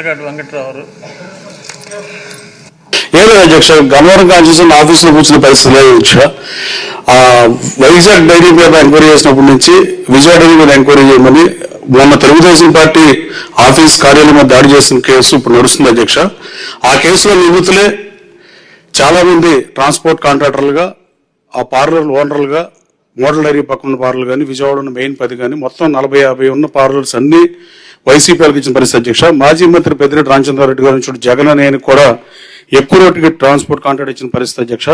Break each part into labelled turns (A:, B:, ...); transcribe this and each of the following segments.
A: వెంకట్రావు
B: ఏదో అధ్యక్ష గన్నవరం కాన్స్టిట్యూషన్ ఆఫీసులో కూర్చున్న పరిస్థితి లేదు అధ్యక్ష. వైజాగ్ డైరీ మీద ఎంక్వైరీ చేసినప్పటి నుంచి విజయ డైరీ మీద ఎంక్వైరీ చేయమని మొన్న తెలుగుదేశం పార్టీ ఆఫీస్ కార్యాలయం మీద దాడి చేసిన కేసు ఇప్పుడు నడుస్తుంది అధ్యక్ష. ఆ కేసులో నిందితులే చాలా మంది ట్రాన్స్పోర్ట్ కాంట్రాక్టర్లుగా ఆ పార్లర్ ఓనర్లుగా మోడల్ డైరీ పక్కన పార్లర్ కానీ విజయవాడ ఉన్న మెయిన్ పది కానీ మొత్తం నలభై యాభై ఉన్న పార్లర్స్ అన్ని వైసీపీ ఇచ్చిన పరిస్థితి అధ్యక్ష. మాజీ మంత్రి పెద్దిరెడ్డి రామచంద్రారెడ్డి గారి నుంచి జగన్ అనే కూడా ఎక్కువ రేటుకి ట్రాన్స్పోర్ట్ కాంట్రాక్ట్ ఇచ్చిన పరిస్థితి అధ్యక్ష.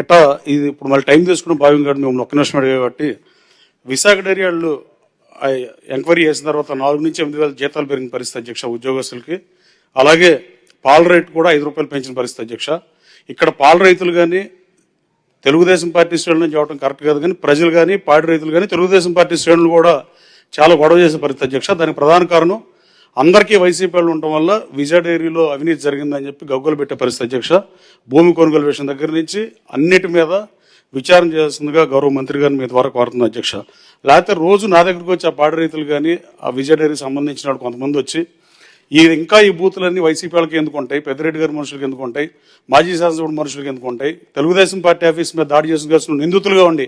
B: ఇట్లా ఇది ఇప్పుడు మళ్ళీ టైం తీసుకుని భావ్యం కాదు మేము ఒక్క నిమిషం అడిగే కాబట్టి. విశాఖ డైరీ వాళ్ళు ఎంక్వైరీ చేసిన తర్వాత నాలుగు నుంచి ఎనిమిది వేల జీతాలు పెరిగిన పరిస్థితి అధ్యక్ష ఉద్యోగస్తులకి. అలాగే పాల రేటు కూడా ఐదు రూపాయలు పెంచిన పరిస్థితి అధ్యక్ష. ఇక్కడ పాల రైతులు కానీ తెలుగుదేశం పార్టీ శ్రేణులను చెప్పడం కరెక్ట్ కాదు కానీ ప్రజలు కానీ పాడి రైతులు కానీ తెలుగుదేశం పార్టీ శ్రేణులు కూడా చాలా గొడవ చేసే పరిస్థితి. అధ్యక్ష దానికి ప్రధాన కారణం అందరికీ వైసీపీ వాళ్ళు ఉండటం వల్ల విజయ డైరీలో అవినీతి జరిగిందని చెప్పి గగ్గోలు పెట్టే పరిస్థితి అధ్యక్ష. భూమి కొనుగోలు విషయం దగ్గర నుంచి అన్నిటి మీద విచారణ చేయాల్సిందిగా గౌరవ మంత్రి గారిని మీ ద్వారా కోరుతుంది అధ్యక్ష. లేకపోతే రోజు నా దగ్గరకు వచ్చి ఆ పాడి రైతులు కానీ ఆ విజయ డైరీకి సంబంధించిన వాళ్ళు కొంతమంది వచ్చి ఈ ఇంకా ఈ బూతులన్నీ వైసీపీ వాళ్ళకి ఎందుకు ఉంటాయి? పెద్దిరెడ్డి గారి మనుషులకు ఎందుకు ఉంటాయి? మాజీ శాసనసభ మనుషులకి ఎందుకు ఉంటాయి? తెలుగుదేశం పార్టీ ఆఫీస్ మీద దాడి చేసిన కేసులు నిందితులుగా ఉండి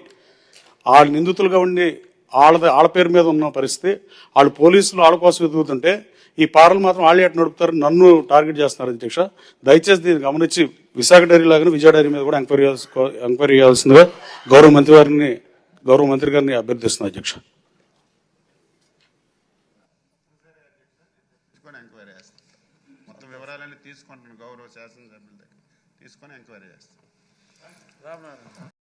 B: ఆ నిందితులుగా ఉండి వాళ్ళ వాళ్ళ పేరు మీద ఉన్న పరిస్థితి వాళ్ళు పోలీసులు వాళ్ళ కోసం ఎదుగుతుంటే ఈ పార్లు మాత్రం వాళ్ళు ఎట్లా నడుపుతారు నన్ను టార్గెట్ చేస్తున్నారు అధ్యక్ష. దయచేసి దీన్ని గమనించి విశాఖ డైరీ లాగానే విజయ డైరీ మీద కూడా ఎంక్వైరీ ఎంక్వైరీ చేయాల్సిందిగా గౌరవ మంత్రి వారిని గౌరవ మంత్రి గారిని అభ్యర్థిస్తున్నా అధ్యక్ష.
C: తీసుకొని ఎంక్వైరీ చేస్తాం. మొత్తం వివరాలన్నీ తీసుకుంటాను గౌరవ శాసనసభ్యుల దగ్గర తీసుకొని ఎంక్వైరీ చేస్తాం.
A: రామనారాయణ